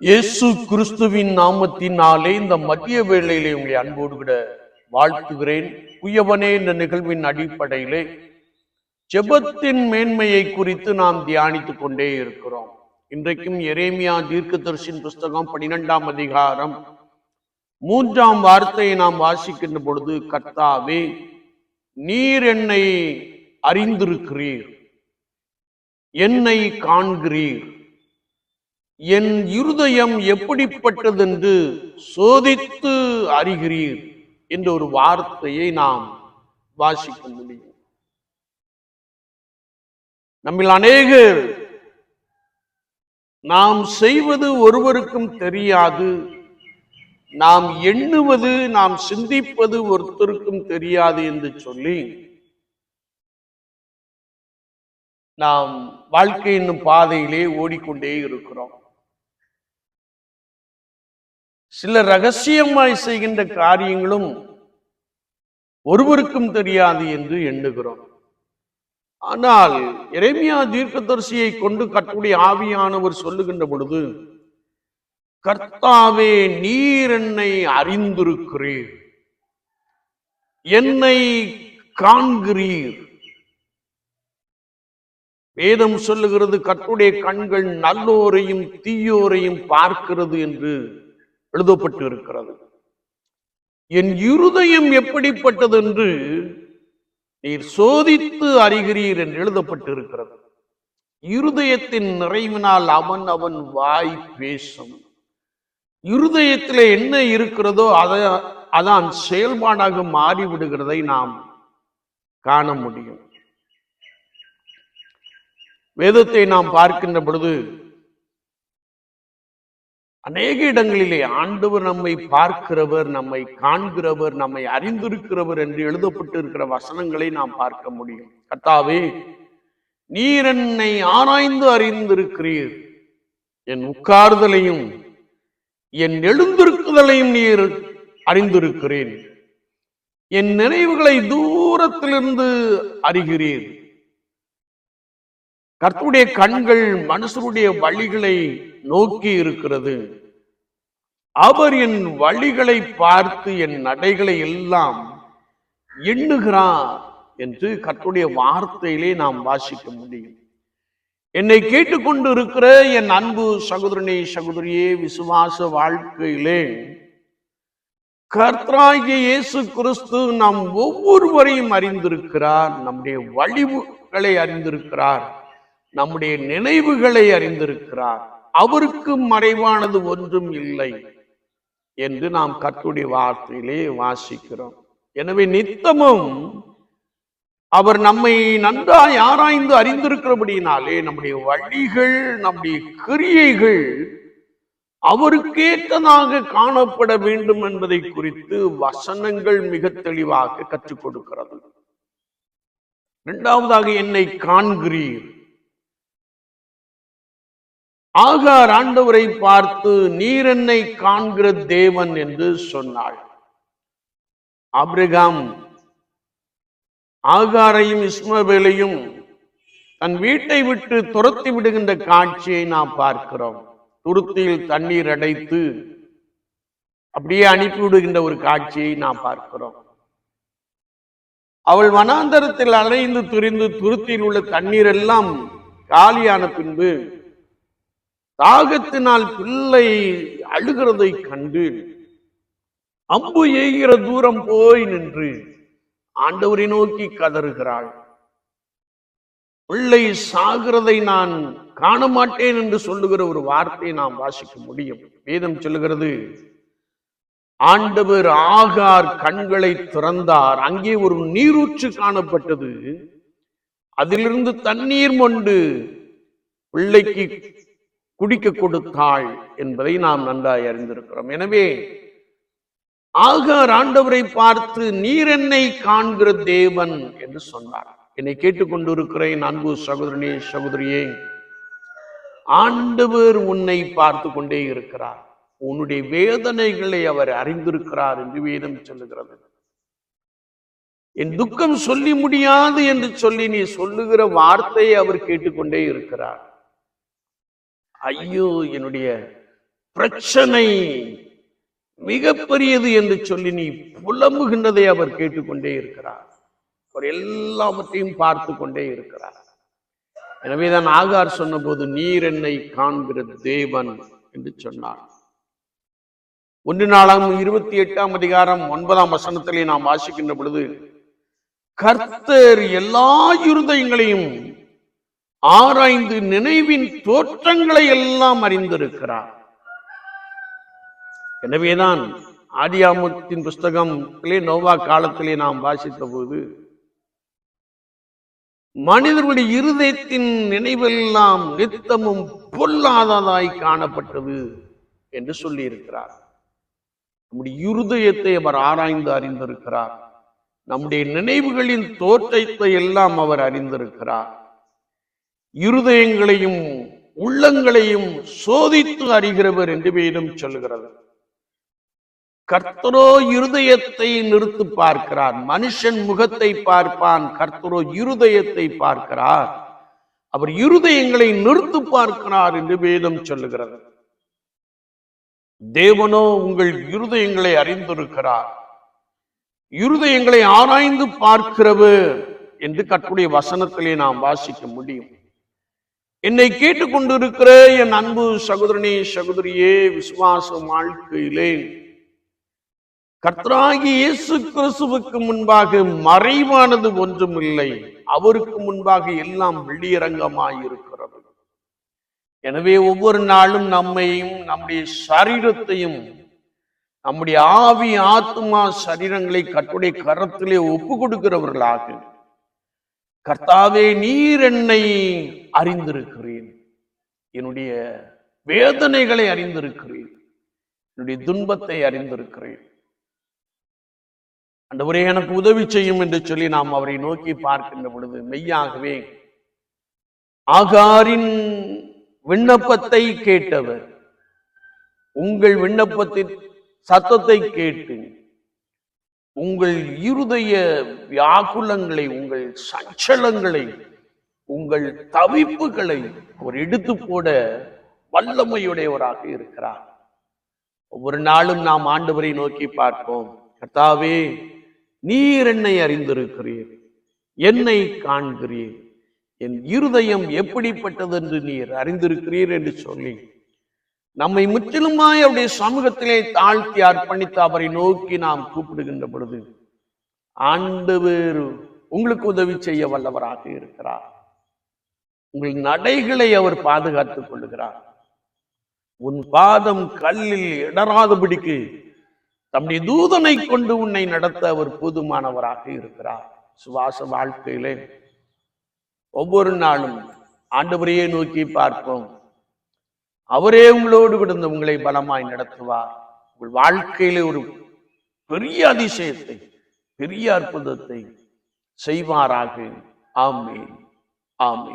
இயேசு கிறிஸ்துவின் நாமத்தினாலே இந்த மதிய வேளையிலே உங்களை அன்போடு விட வாழ்த்துகிறேன். குயவனே இந்த நிகழ்வின் அடிப்படையிலே ஜெபத்தின் மேன்மையை குறித்து நாம் தியானித்துக் கொண்டே இருக்கிறோம். இன்றைக்கும் எரேமியா தீர்க்கதரிசின் புஸ்தகம் பனிரெண்டாம் அதிகாரம் மூன்றாம் வார்த்தையை நாம் வாசிக்கின்ற பொழுது கர்த்தாவே நீர் என்னை அறிந்திருக்கிறீர். என்னை காண்கிறீர். என் இருதயம் எப்படிப்பட்டதென்று சோதித்து அறிகிறீர் என்ற ஒரு வார்த்தையை நாம் வாசிக்க முடியும். நம்மில் அநேகர் நாம் செய்வது ஒருவருக்கும் தெரியாது நாம் எண்ணுவது நாம் சிந்திப்பது ஒருத்தருக்கும் தெரியாது என்று சொல்லி நாம் வாழ்க்கை என்னும் பாதையிலே ஓடிக்கொண்டே இருக்கிறோம். சில ரகசியமாய் செய்கின்ற காரியங்களும் ஒருவருக்கும் தெரியாது என்று எண்ணுகிறோம். ஆனால் எரேமியா தீர்க்கதரிசியை கொண்டு கட்டுடைய ஆவியானவர் சொல்லுகின்ற பொழுது கர்த்தாவே நீர் என்னை அறிந்திருக்கிறீர். என்னை காண்கிறீர். வேதம் சொல்லுகிறது கட்டுடைய கண்கள் நல்லோரையும் தீயோரையும் பார்க்கிறது என்று எழுதப்பட்டு இருக்கிறது என் இருதயம் எப்படிப்பட்டது என்று நீர் சோதித்து அறிகிறீர் என்று எழுதப்பட்டு இருக்கிறது இருதயத்தின் நிறைவினால் அவன் அவன் வாய் பேசும். இருதயத்தில் என்ன இருக்கிறதோ அதை அதான் செயல்பாடாக மாறிவிடுகிறதை நாம் காண முடியும். வேதத்தை நாம் பார்க்கின்ற பொழுது அநேக இடங்களிலே ஆண்டவர் நம்மை பார்க்கிறவர் நம்மை காண்கிறவர் நம்மை அறிந்திருக்கிறவர் என்று எழுதப்பட்டு இருக்கிற வசனங்களை நாம் பார்க்க முடியும். கத்தாவே நீர் என்னை ஆராய்ந்து அறிந்திருக்கிறீர். என் உட்கார்தலையும் என் எழுந்திருக்குதலையும் நீர் அறிந்திருக்கிறேன். என் நினைவுகளை தூரத்திலிருந்து அறிகிறீர். கர்த்தருடைய கண்கள் மனுஷருடைய வழிகளை நோக்கி இருக்கிறது. அவர் என் வழிகளை பார்த்து என் நடைகளை எல்லாம் எண்ணுகிறார் என்று கர்த்தருடைய வார்த்தையிலே நாம் வாசிக்க முடியும். என்னை கேட்டுக்கொண்டு இருக்கிற என் அன்பு சகோதரனே சகோதரியே விசுவாச வாழ்க்கையிலே கர்த்தராகிய இயேசு கிறிஸ்து நம் ஒவ்வொருவரையும் அறிந்திருக்கிறார் நம்முடைய வழிவுகளை அறிந்திருக்கிறார். நம்முடைய நினைவுகளை அறிந்திருக்கிறார். அவருக்கு மறைவானது ஒன்றும் இல்லை என்று நாம் கத்துடைய வார்த்தையிலே வாசிக்கிறோம். எனவே நித்தமும் அவர் நம்மை நன்றாய் ஆராய்ந்து அறிந்திருக்கிறபடியினாலே நம்முடைய வழிகள் நம்முடைய கிரியைகள் அவருக்கேற்றதாக காணப்பட வேண்டும் என்பதை குறித்து வசனங்கள் மிக தெளிவாக கற்றுக் கொடுக்கிறது. இரண்டாவதாக என்னை காண்கிறீர். ஆகார் ஆண்டவரை பார்த்து நீர் என்னை காண்கிற தேவன் என்று சொன்னாள். ஆபிரகாம் ஆகாரையும் இஸ்மபேலையும் தன் வீட்டை விட்டு துரத்தி விடுகின்ற காட்சியை நாம் பார்க்கிறோம். துருத்தியில் தண்ணீர் அடைத்து அப்படியே அனுப்பி விடுகின்ற ஒரு காட்சியை நாம் பார்க்கிறோம். அவள் வனாந்தரத்தில் அலைந்து துரிந்து துருத்தியில் உள்ள தண்ணீர் எல்லாம் காலியான பின்பு தாகத்தினால் பிள்ளை அழுகிறதை கண்டு அம்பு எய்கிற தூரம் போய் நின்று ஆண்டவரை நோக்கி கதறுகிறாள். பிள்ளை சாகிறதை நான் காண மாட்டேன் என்று சொல்லுகிற ஒரு வார்த்தையை நாம் வாசிக்க முடியும். வேதம் சொல்லுகிறது ஆண்டவர் ஆகார் கண்களை திறந்தார். அங்கே ஒரு நீரூற்று காணப்பட்டது. அதிலிருந்து தண்ணீர் மொண்டு பிள்ளைக்கு குடிக்க கொடுத்தாள் என்பதை நாம் நன்றாய் அறிந்திருக்கிறோம். எனவே ஆகார் ஆண்டவரை பார்த்து நீர் என்னை காண்கிற தேவன் என்று சொன்னார். என்னை கேட்டுக்கொண்டிருக்கிறேன் அன்பு சகோதரனே சகோதரியே. ஆண்டவர் உன்னை பார்த்து கொண்டே இருக்கிறார். உன்னுடைய வேதனைகளை அவர் அறிந்திருக்கிறார் என்று வேதம் சொல்லுகிறது. என் துக்கம் சொல்லி முடியாது என்று சொல்லி நீ சொல்லுகிற வார்த்தையை அவர் கேட்டுக்கொண்டே இருக்கிறார். ஐயோ என்னுடைய பிரச்சனை மிகப்பெரியது என்று சொல்லி நீ புலம்புகின்றதை அவர் கேட்டுக்கொண்டே இருக்கிறார். அவர் எல்லாவற்றையும் பார்த்து கொண்டே இருக்கிறார். எனவேதான் ஆகார் சொன்னபோது நீர் என்னை காண்கிற தேவன் என்று சொன்னார். ஒன்று நாளாம் இருபத்தி எட்டாம் அதிகாரம் ஒன்பதாம் வசனத்திலே நாம் வாசிக்கின்ற பொழுது கர்த்தர் எல்லா இருதயங்களையும் ஆராய்ந்து நினைவின் தோற்றங்களை எல்லாம் அறிந்திருக்கிறார். எனவேதான் ஆதியாமத்தின் புஸ்தகத்திலே நோவா காலத்திலே நாம் வாசித்த போது மனிதர்களுடைய இருதயத்தின் நினைவெல்லாம் நித்தமும் பொல்லாததாய் காணப்பட்டது என்று சொல்லியிருக்கிறார். நம்முடைய இருதயத்தை அவர் ஆராய்ந்து அறிந்திருக்கிறார். நம்முடைய நினைவுகளின் தோற்றத்தை எல்லாம் அவர் அறிந்திருக்கிறார். இருதயங்களையும் உள்ளங்களையும் சோதித்து அறிகிறவர் என்று வேதம் சொல்கிறது. கர்த்தரோ இருதயத்தை நிறுத்து பார்க்கிறார். மனுஷன் முகத்தை பார்ப்பான். கர்த்தரோ இருதயத்தை பார்க்கிறார். அவர் இருதயங்களை நிறுத்து பார்க்கிறார் என்று வேதம் சொல்லுகிறது. தேவனோ உங்கள் இருதயங்களை அறிந்திருக்கிறார். இருதயங்களை ஆராய்ந்து பார்க்கிறவர் என்று கற்றுடைய வசனத்திலே நாம் வாசிக்க முடியும். என்னை கேட்டுக்கொண்டிருக்கிற என் அன்பு சகோதரனே சகோதரியே விசுவாச வாழ்க்கையிலே கர்த்தராகி இயேசு கிறிஸ்துவுக்கு முன்பாக மறைவானது ஒன்றும் இல்லை அவருக்கு முன்பாக எல்லாம் வெளியரங்கமாயிருக்கிறது. எனவே ஒவ்வொரு நாளும் நம்மையும் நம்முடைய சரீரத்தையும் நம்முடைய ஆவி ஆத்மா சரீரங்களை கட்டுடைய கரத்திலே ஒப்பு கொடுக்கிறவர்களாக கர்த்தாவே நீர் என்னை அறிந்திருக்கிறேன் என்னுடைய வேதனைகளை அறிந்திருக்கிறேன் என்னுடைய துன்பத்தை அறிந்திருக்கிறேன் அண்டவரே எனக்கு உதவி செய்யும் என்று சொல்லி நாம் அவரை நோக்கி பார்க்கின்ற பொழுது மெய்யாகவே ஆகாரின் விண்ணப்பத்தை கேட்டவர் உங்கள் விண்ணப்பத்தின் சத்தத்தை கேட்டு உங்கள் இருதய வியாகுலங்களை உங்கள் சஞ்சலங்களை உங்கள் தவிப்புகளை அவர் எடுத்து போட வல்லமையுடையவராக இருக்கிறார். ஒவ்வொரு நாளும் நாம் ஆண்டவரை நோக்கி பார்ப்போம். கர்த்தாவே நீர் என்னை அறிந்திருக்கிறீர். என்னை காண்கிறீர். என் இருதயம் எப்படிப்பட்டது என்று நீர் அறிந்திருக்கிறீர் என்று சொல்லி நம்மை முற்றிலுமாய் அவருடைய சமூகத்திலே தாழ்த்தி அர்ப்பணித்து அவரை நோக்கி நாம் கூப்பிடுகின்ற பொழுது ஆண்டவர் உங்களுக்கு உதவி செய்ய வல்லவராக இருக்கிறார். உங்கள் நடைகளை அவர் பாதுகாத்துக் கொள்ளுகிறார். உன் பாதம் கல்லில் இடராதபடிக்கு தம்முடைய தூதனை கொண்டு உன்னை நடத்த அவர் போதுமானவராக இருக்கிறார். சுவாச வாழ்க்கையிலே ஒவ்வொரு நாளும் ஆண்டவரையே நோக்கி பார்ப்போம். அவரே உங்களோடு கிடந்த உங்களை பலமாய் நடத்துவார். உங்கள் வாழ்க்கையிலே ஒரு பெரிய அதிசயத்தை பெரிய அற்புதத்தை செய்வாராக. ஆமேன். ஆமேன்.